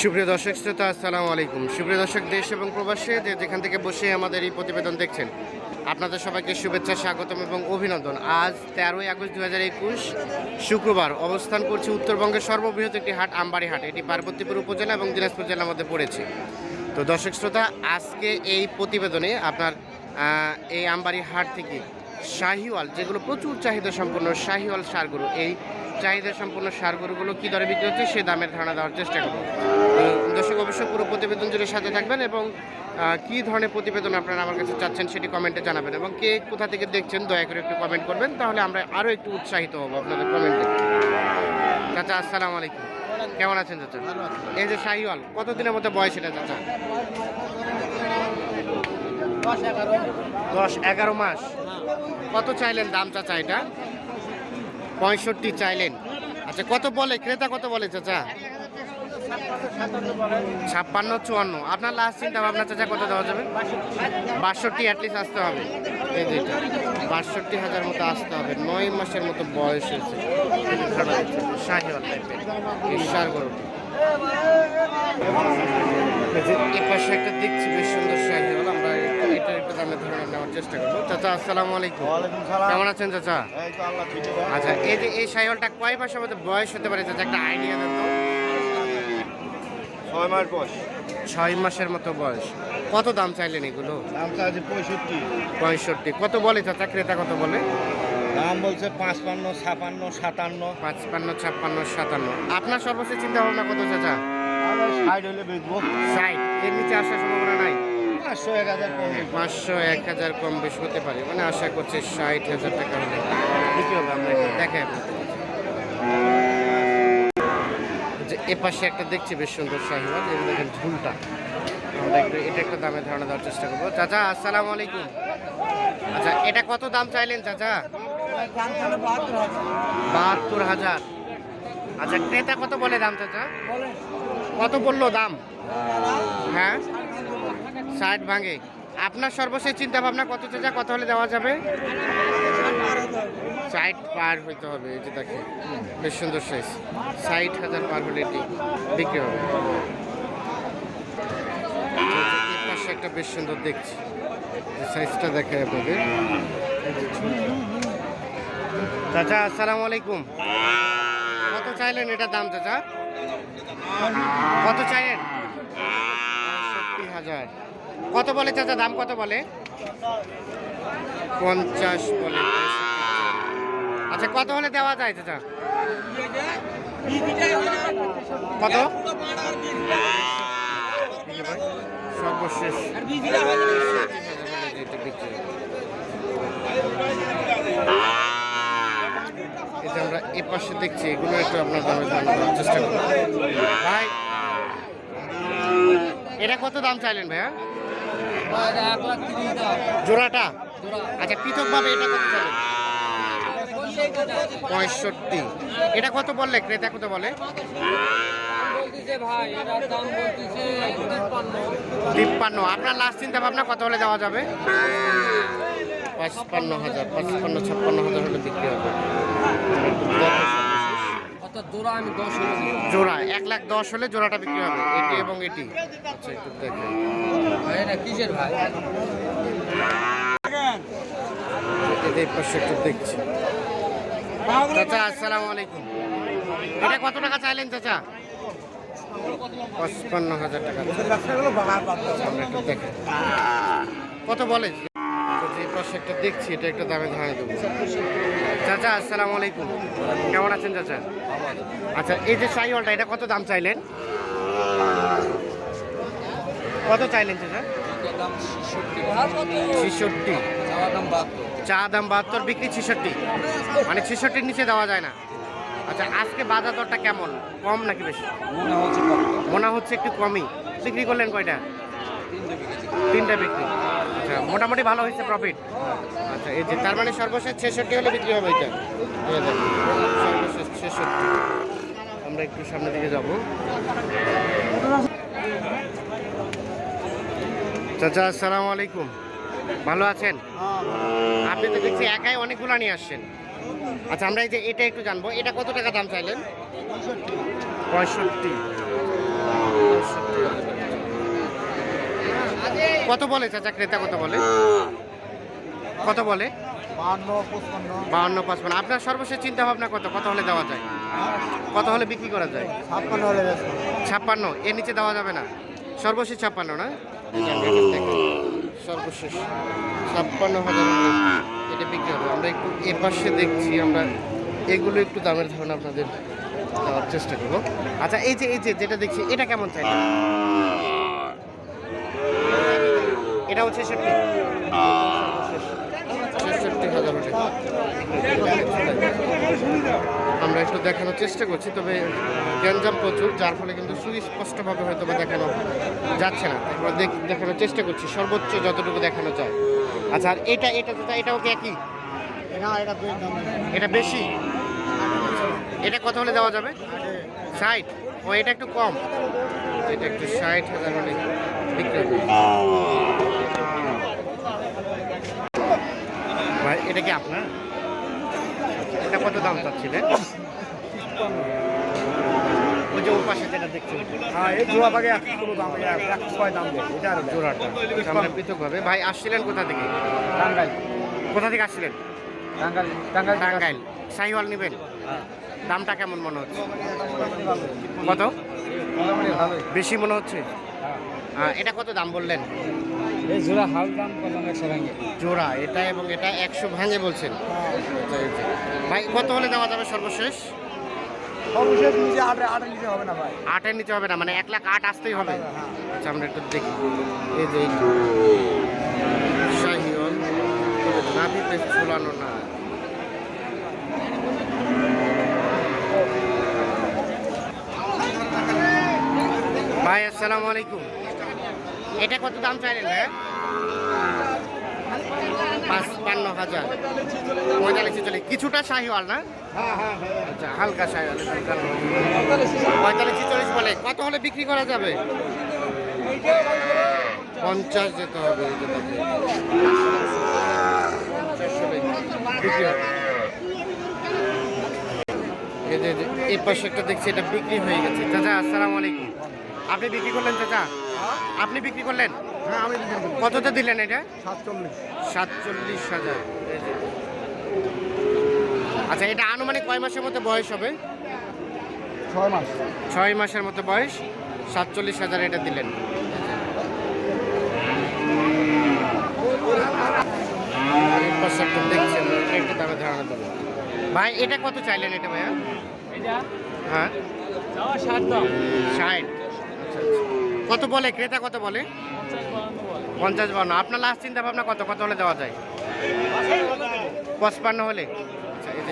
সুপ্রিয় দর্শক শ্রোতা, আসসালামু আলাইকুম। সুপ্রিয় দর্শক, দেশ এবং প্রবাসে যে যেখান থেকে বসে আমাদের এই প্রতিবেদন দেখছেন, আপনাদের সবাইকে শুভেচ্ছা, স্বাগতম এবং অভিনন্দন। আজ তেরোই আগস্ট দু হাজার একুশ, শুক্রবার অবস্থান করছে উত্তরবঙ্গের সর্ববৃহৎ একটি হাট, আমবাড়ি হাট। এটি পার্বতীপুর উপজেলা এবং দিনাজপুর জেলার মধ্যে পড়েছে। তো দর্শক শ্রোতা, আজকে এই প্রতিবেদনে আপনার এই আমবাড়ি হাট থেকে শাহিওয়াল, যেগুলো প্রচুর চাহিদা সম্পন্ন শাহিওয়াল সারগরু এই চাহিদা সম্পন্ন সারগরুগুলো কী দরে বিক্রি হচ্ছে সে দামের ধারণা দেওয়ার চেষ্টা করব। দর্শক অবশ্যই পুরো প্রতিবেদন জুড়ে সাথে থাকবেন এবং কী ধরনের প্রতিবেদন আপনারা আমার কাছে চাচ্ছেন সেটি কমেন্টে জানাবেন এবং কে কোথা থেকে দেখছেন দয়া করে একটু কমেন্ট করবেন তাহলে আমরা আরও একটু উৎসাহিত হব আপনাদের কমেন্টে। চাচা আসসালামু আলাইকুম। কেমন আছেন চাচা? এই যে শাহিওয়াল কতদিনের মধ্যে বয়স এটা চাচা? দশ এগারো মাস। কত চাইলেন দাম চাচা এটা? পঁয়ষট্টি চাইলেন। আচ্ছা কত বলে? ক্রেতা কত বলে, চাচা? ছাপ্পান্ন, চুয়ান্ন। আপনার লাস্ট চিন্তা ভাবনা, চাচা, কত দেওয়া যাবে? বাষট্টি অ্যাটলিস্ট আসতে হবে। এই এটা, বাষট্টি হাজার মতো আসতে হবে। নয় মাসের মতো বয়স হয়েছে। গরুটি এ পাশে একটা দেখছি, বেশ সুন্দর শাহিওয়াল। এটা একটু দামে ধরে নেওয়ার চেষ্টা করব। চাচা আসসালামু আলাইকুম। কেমন আছেন চাচা। আচ্ছা এই যে এই শাহিওয়ালটা কয় মাসের মধ্যে বয়স হতে পারে চাচা? একটা আইডিয়া দেন তো। ছয় মাস বয়স। ছয় মাসের মতো বয়স। কত দাম চাইলেন এগুলো? আছে পঁয়ষট্টি। পঁয়ষট্টি। কত বলে চাচা? ক্রেতা কত বলে? দাম বলছে পাঁচপান্ন ছাপান্ন সাতান্ন। পাঁচপান্ন ছাপ্পান্ন সাতান্ন। আপনার সর্বশেষ চিন্তা ভাবনা কত চাচা? ষাট হলে বেচবো। ষাট। এর নিচে আসার সম্ভাবনা নাই? পাঁচশো এক হাজার কম বেশি হতে পারে। মানে আশা করছে ষাট হাজার টাকা হলে বিক্রি হবে আমরা একটু যে এ পাশে একটা দেখছি বেশ সুন্দর শাহিওয়াল যেগুলো দেখেন ঝুলটা। আমরা একটু এটা একটা দামে ধারণা দেওয়ার চেষ্টা করব। চাচা আসসালামু আলাইকুম। আচ্ছা এটা কত দাম চাইলেন চাচা? বাহাত্তর হাজার। আচ্ছা ক্রেতা কত বলে দাম চাচা? কত বলল দাম? হ্যাঁ? ষাট ভাঙে। আপনার সর্বশেষ চিন্তা ভাবনা কত চাচা কত হলে দেওয়া যাবে? ষাট পার হইতে হবে, এই যে দেখে বেশ সুন্দর সাইজ ষাট হাজার পার হলে এটি বিক্রি হবে। পাশে একটা বেশ সুন্দর দেখছি। সাইজটা দেখে আপনাদের। চাচা, আসসালামু আলাইকুম। কত চাইলেন এটা দাম, চাচা? কত চাইলেন? পঁয়ষট্টি হাজার। কত বলে চাচা? দাম কত বলে? পঞ্চাশ বলে। আচ্ছা কত হলে দেওয়া যায় চাচা? কত? যে আমরা দেখছি, এগুলো একটু আপনার ভাই, এটা কত দাম চাইলেন ভাইয়া? জোড়াটা? আচ্ছা পৃথকভাবে এটা কত পঁয়ষট্টি। এটা কত বললে? ক্রেতা কত বলে? তিপ্পান্ন। আপনার লাস্ট চিন্তা ভাবনা কত হলে দেওয়া যাবে? পাঁচপান্ন হাজার, পাঁচপান্ন, ছাপ্পান্ন হাজার হলে বিক্রি হবে। জোড়া আমি দশ হলে জোড়া এক লাখ দশ হলে জোড়াটা বিক্রি হবে এটি এবং এটি। আচ্ছা একটু দেখেন। ভাই এটা কিসের ভাই? এদের পাশে একটু দেখছি। চাচা আসসালামু আলাইকুম। এটা কত টাকা চাইলেন চাচা? পঁচপান্ন হাজার টাকা। দেখেন। কত বলে? তো একটা দেখছি এটা একটা দামে ধারণা দেবো চাচা আসসালামু আলাইকুম। কেমন আছেন চাচা? আচ্ছা এই যে শাহিওয়ালটা এটা কত দাম চাইলেন? কত চাইলেন চাচা? ছেষট্টি। চা দাম বাহাত্তর বিক্রি ছেষট্টি। মানে ছেষট্টির নিচে দেওয়া যায় না। আচ্ছা আজকে বাজার দরটা কেমন? কম নাকি বেশি? মনে হচ্ছে একটু কমই। বিক্রি করলেন কয়টা? তিনটা বিক্রি। আচ্ছা মোটামুটি ভালো হয়েছে প্রফিট আচ্ছা এই যে তার মানে সর্বশেষ ছেষট্টি হলে বিক্রি হবে এটা? সর্বশেষ ছেষট্টি। আমরা একটু সামনের দিকে যাব। চাচা, আসসালামু আলাইকুম। ভালো আছেন? আপনি তো দেখছি একাই অনেকগুলো নিয়ে আসছেন। আচ্ছা আমরা এই যে এটা একটু জানব, এটা কত টাকা দাম চাইলেন? পঁয়ষট্টি। কত বলে চাচা ক্রেতা কত বলে? কত বলে? বাহান্ন পঁচপান্ন। আপনার সর্বশেষ চিন্তা ভাবনা কত? কত হলে দেওয়া যায়? কত হলে বিক্রি করা যায়? ছাপ্পান্ন হলে ছাপ্পান্ন। এর নিচে দেওয়া যাবে না। সর্বশেষ ছাপ্পান্ন না? সর্বশেষ ছাপ্পান্ন হাজার এটা বিক্রি হবে। আমরা একটু এ পাশে দেখছি আমরা এগুলো একটু দামের ধারণা আপনাদের দেওয়ার চেষ্টা করব। আচ্ছা এই যে এই যে যেটা দেখছি এটা কেমন চাই? এটা হচ্ছে ছেষট্টি। ছেষট্টি হাজার আমরা একটু দেখানোর চেষ্টা করছি তবে গ্যাঞ্জাম প্রচুর যার ফলে কিন্তু সুস্পষ্টভাবে হয়তো বা দেখানো যাচ্ছে না। আমরা দেখ- দেখানোর চেষ্টা করছি সর্বোচ্চ যতটুকু দেখানো যায়। আচ্ছা আর এটা এটা যেটা এটাও কি একই? এটা বেশি? এটা কত হলে দেওয়া যাবে? ষাট? ও এটা একটু কম। এটা একটু ষাট হাজার হলে বিক্রি ভাই এটা কি আপনার? এটা কত দাম চাচ্ছিলেন? ওই যে ওর পাশে যেটা হ্যাঁ এই জোড়া বাগে এক দাম এক এক ছয় দাম দেয় এটা আর জোড়াটা। আমরা পৃথকভাবে। ভাই আসছিলেন কোথা থেকে? টাঙ্গাইল। কোথা থেকে আসছিলেন? টাঙ্গাইল টাঙ্গাইল টাঙ্গাইল। শাহিওয়াল নেবেন? দামটা কেমন মনে হচ্ছে? কত? বেশি মনে হচ্ছে? এটা কত দাম বললেন? জোড়া হাল দাম একশো ভাঙে জোড়া এটা এবং এটা একশো ভাঙে বলছেন। আচ্ছা, এই যে। ভাই কত হলে দেওয়া যাবে সর্বশেষ? সর্বশেষ নিচে আটে আটে নিচে হবে না ভাই। আটের নিচে হবে না মানে এক লাখ আট আসতেই হবে। হ্যাঁ আচ্ছা আমরা একটু দেখি। এই যে নাভি ঝুলানো না ভাই আসসালামু আলাইকুম। এটা কত দাম চাইলেন ভাই? পাঁচপান্ন হাজার। পঁয়তাল্লিশ ছেচল্লিশ কিছুটা শাহিওয়াল না? হ্যাঁ হ্যাঁ আচ্ছা হালকা শাহিওয়াল। পঁয়তাল্লিশ ছেচল্লিশ বলে, কত হলে বিক্রি করা যাবে? পঞ্চাশ যেতে হবে এই পাশে একটা দেখছি, এটা বিক্রি হয়ে গেছে। চাচা, আসসালামু আলাইকুম। আপনি বিক্রি করলেন চাচা? আপনি বিক্রি করলেন? হ্যাঁ আমি কততে দিলেন এটা? সাতচল্লিশ। সাতচল্লিশ হাজার। আচ্ছা এটা আনুমানিক কয় মাসের মতো বয়স হবে? ছয় মাস। ছয় মাসের মতো বয়স। সাতচল্লিশ হাজার এটা দিলেন। একটু দামে ধারণা দেবো। ভাই এটা কত চাইলেন এটা ভাইয়া? হ্যাঁ। ষাট। কত বলে? ক্রেতা কত বলে? পঞ্চাশ বান্ন। আপনার লাস্ট চিন্তা ভাবনা কত? কত হলে দেওয়া যায়? পঁচপান্ন হলে। আচ্ছা, এই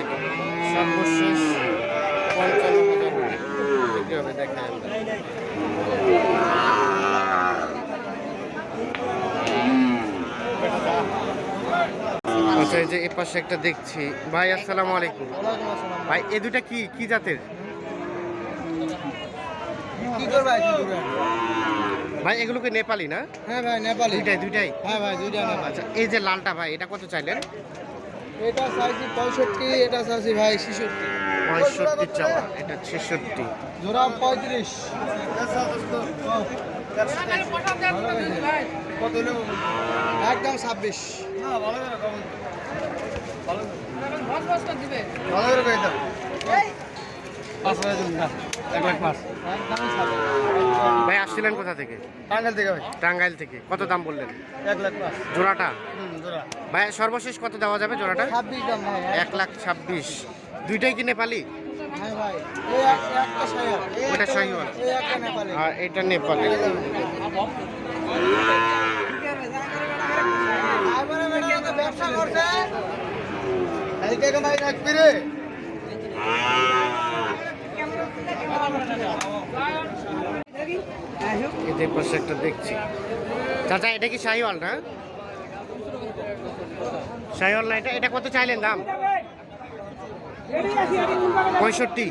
আচ্ছা যে এ পাশে একটা দেখছি। ভাই আসসালামু আলাইকুম। ভাই এ দুটা কি? কি জাতের? কি করবে কি করবে? ভাই এগুলোকে নেপালি না? হ্যাঁ ভাই নেপালি। দুইটাই দুইটাই? হ্যাঁ ভাই দুইটা নেপালি। আচ্ছা এই যে লালটা ভাই এটা কত চাইলেন? এটা চাইছি পঁয়ষট্টি এটা চাইছি ভাই ছেষট্টি। পঁয়ষট্টি চাওয়া এটা ছেষট্টি। জোড়া পঁয়ত্রিশ। একদম ছাব্বিশ। এক লাখ পাঁচ। ভাই আসছিলেন কোথা থেকে? টাঙ্গাইল থেকে ভাই। টাঙ্গাইল থেকে। কত দাম বললেন? এক লাখ পাঁচ। জোড়াটা? ভাই সর্বশেষ কত দেওয়া যাবে জোড়াটা? ছাব্বিশ দাম ভাই এক লাখ ছাব্বিশ। দুইটাই কি নেপালি? হ্যাঁ শাহিওয়াল। ওটা শাহিওয়াল। একটা নেপালি। আর এটা নেপালি। ব্যবসা করছে? এদের পাশে একটা দেখছি। চাচা, এটা কি শাহিওয়াল না? শাহিওয়াল না এটা? এটা কত চাইলেন দাম? পঁয়ষট্টি।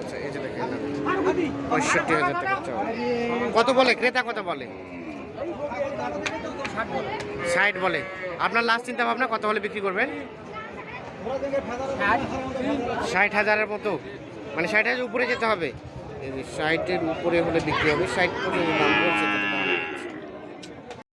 আচ্ছা এই যে দেখেন। পঁয়ষট্টি হাজার টাকা। কত বলে? ক্রেতা কত বলে? ষাট বলে। আপনার লাস্ট চিন্তা ভাবনা কত হলে বিক্রি করবেন? ষাট হাজারের মতো। মানে ষাট হাজার উপরে যেতে হবে। যে ষাটের উপরে হলে বিক্রি হবে ষাট পর্যন্ত দাম বলছে